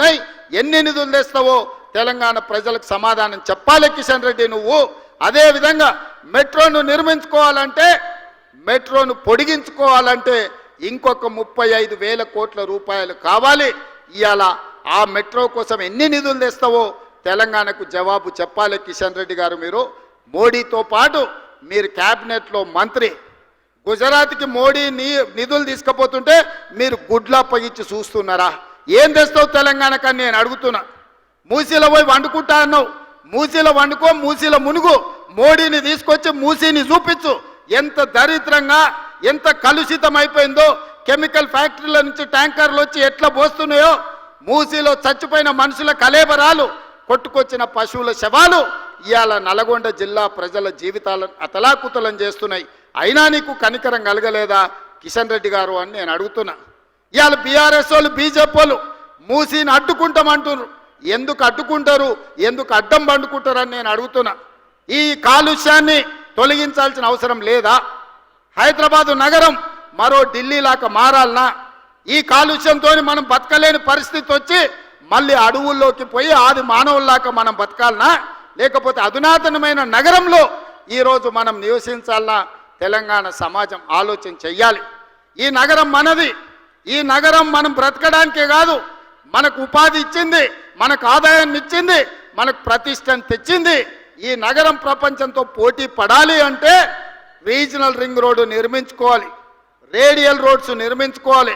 ఉన్నాయి. ఎన్ని నిధులు తెస్తావో తెలంగాణ ప్రజలకు సమాధానం చెప్పాలి కిషన్ రెడ్డి నువ్వు. అదేవిధంగా మెట్రోను నిర్మించుకోవాలంటే మెట్రోను పొడిగించుకోవాలంటే ఇంకొక ముప్పై ఐదు వేల కోట్ల రూపాయలు కావాలి. ఇవాళ ఆ మెట్రో కోసం ఎన్ని నిధులు తెస్తావో తెలంగాణకు జవాబు చెప్పాలి కిషన్ రెడ్డి గారు మీరు. మోడీతో పాటు మీరు క్యాబినెట్లో మంత్రి. గుజరాత్కి మోడీ నిధులు తీసుకుపోతుంటే మీరు గుడ్లా పగిచ్చి చూస్తున్నారా? ఏం తెస్తావు తెలంగాణకని నేను అడుగుతున్నా. మూసీలో పోయి వండుకుంటా అన్నావు. మూసీలో వండుకో మూసీలో మునుగు. మోడీని తీసుకొచ్చి మూసీని చూపించు. ఎంత దరిద్రంగా ఎంత కలుషితం అయిపోయిందో. కెమికల్ ఫ్యాక్టరీల నుంచి ట్యాంకర్లు వచ్చి ఎట్లా పోస్తున్నాయో. మూసీలో చచ్చిపోయిన మనుషుల కలేబరాలు కొట్టుకొచ్చిన పశువుల శవాలు ఇవాళ నల్గొండ జిల్లా ప్రజల జీవితాలను అతలాకుతలం చేస్తున్నాయి. అయినా నీకు కనికరం కలగలేదా? కిషన్ రెడ్డి గారు అని నేను అడుగుతున్నా. ఇవాళ బీఆర్ఎస్ వాళ్ళు బీజేపీ వాళ్ళు మూసీని అడ్డుకుంటామంటున్నారు. ఎందుకు అడ్డుకుంటారు? ఎందుకు అడ్డం పండుకుంటారని నేను అడుగుతున్నా. ఈ కాలుష్యాన్ని తొలగించాల్సిన అవసరం లేదా? హైదరాబాదు నగరం మరో ఢిల్లీలాగా మారాలనా? ఈ కాలుష్యంతో మనం బతకలేని పరిస్థితి వచ్చి మళ్ళీ అడవుల్లోకి పోయి ఆది మానవుల్లాగా మనం బతకాలనా? లేకపోతే అధునాతనమైన నగరంలో ఈరోజు మనం నివసించాలనా? తెలంగాణ సమాజం ఆలోచన చెయ్యాలి. ఈ నగరం మనది. ఈ నగరం మనం బ్రతకడానికే కాదు మనకు ఉపాధి ఇచ్చింది మనకు ఆదాయాన్ని ఇచ్చింది మనకు ప్రతిష్టను తెచ్చింది. ఈ నగరం ప్రపంచంతో పోటీ పడాలి అంటే రీజనల్ రింగ్ రోడ్డు నిర్మించుకోవాలి రేడియల్ రోడ్స్ నిర్మించుకోవాలి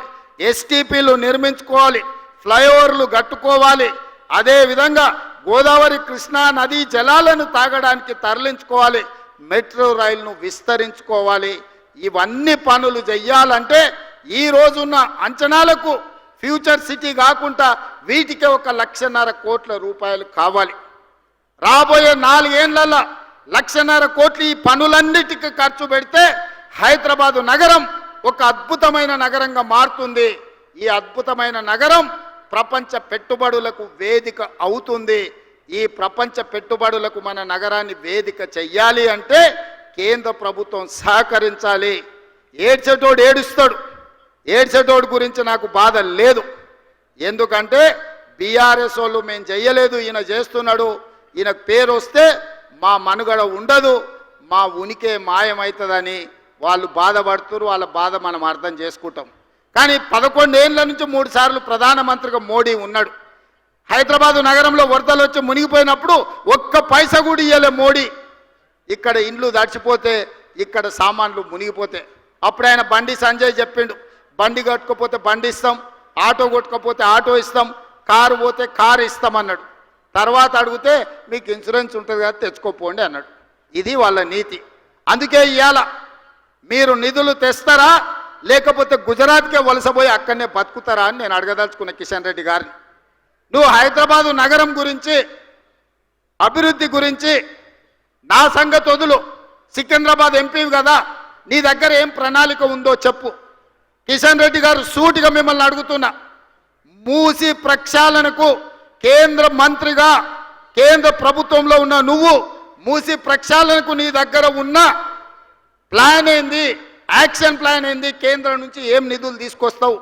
ఎస్టీపీలు నిర్మించుకోవాలి ఫ్లైఓవర్లు కట్టుకోవాలి. అదేవిధంగా గోదావరి కృష్ణా నదీ జలాలను తాగడానికి తరలించుకోవాలి మెట్రో రైలును విస్తరించుకోవాలి. ఇవన్నీ పనులు చెయ్యాలంటే ఈ రోజున్న అంచనాలకు ఫ్యూచర్ సిటీ కాకుండా వీటికి ఒక లక్షన్నర కోట్ల రూపాయలు కావాలి. రాబోయే నాలుగేళ్ళలో లక్షన్నర కోట్లు ఈ పనులన్నిటికీ ఖర్చు పెడితే హైదరాబాదు నగరం ఒక అద్భుతమైన నగరంగా మారుతుంది. ఈ అద్భుతమైన నగరం ప్రపంచ పెట్టుబడులకు వేదిక అవుతుంది. ఈ ప్రపంచ పెట్టుబడులకు మన నగరాన్ని వేదిక చెయ్యాలి అంటే కేంద్ర ప్రభుత్వం సహకరించాలి. ఏడ్చేటోడు ఏడుస్తాడు. ఏడ్చేటోడు గురించి నాకు బాధ లేదు. ఎందుకంటే బీఆర్ఎస్ వాళ్ళు మేము చెయ్యలేదు ఈయన చేస్తున్నాడు. ఈయన పేరు వస్తే మా మనుగడ ఉండదు మా ఉనికి మాయమవుతుందని వాళ్ళు బాధపడుతున్నారు వాళ్ళ బాధ మనం అర్థం చేసుకుంటాం. కానీ పదకొండేళ్ళ నుంచి మూడు సార్లు ప్రధానమంత్రిగా మోడీ ఉన్నాడు. హైదరాబాదు నగరంలో వరదలు వచ్చి మునిగిపోయినప్పుడు ఒక్క పైస కూడా ఇయ్యలే మోడీ. ఇక్కడ ఇండ్లు దడిచిపోతే ఇక్కడ సామాన్లు మునిగిపోతే. అప్పుడు ఆయన బండి సంజయ్ చెప్పిండు బండి కట్టుకోపోతే బండి ఇస్తాం ఆటో కొట్టుకోపోతే ఆటో ఇస్తాం కారు పోతే కారు ఇస్తాం అన్నాడు. తర్వాత అడిగితే మీకు ఇన్సూరెన్స్ ఉంటుంది కదా తెచ్చుకోపోండి అన్నాడు. ఇది వాళ్ళ నీతి. అందుకే ఇవాళ మీరు నిధులు తెస్తారా లేకపోతే గుజరాత్కే వలసపోయి అక్కడనే బతుకుతారా అని నేను అడగదలుచుకున్న కిషన్ రెడ్డి గారిని. నువ్వు హైదరాబాదు నగరం గురించి అభివృద్ధి గురించి నా సంగతి వదులు. సికింద్రాబాద్ ఎంపీ కదా నీ దగ్గర ఏం ప్రణాళిక ఉందో చెప్పు. కిషన్ రెడ్డి గారు సూటిగా మిమ్మల్ని అడుగుతున్నా. మూసి ప్రక్షాళనకు కేంద్ర మంత్రిగా కేంద్ర ప్రభుత్వంలో ఉన్న నువ్వు మూసి ప్రక్షాళనకు నీ దగ్గర ఉన్న ప్లాన్ ఏంది? యాక్షన్ ప్లాన్ ఏంది? కేంద్రం నుంచి ఏం నిధులు తీసుకొస్తావు?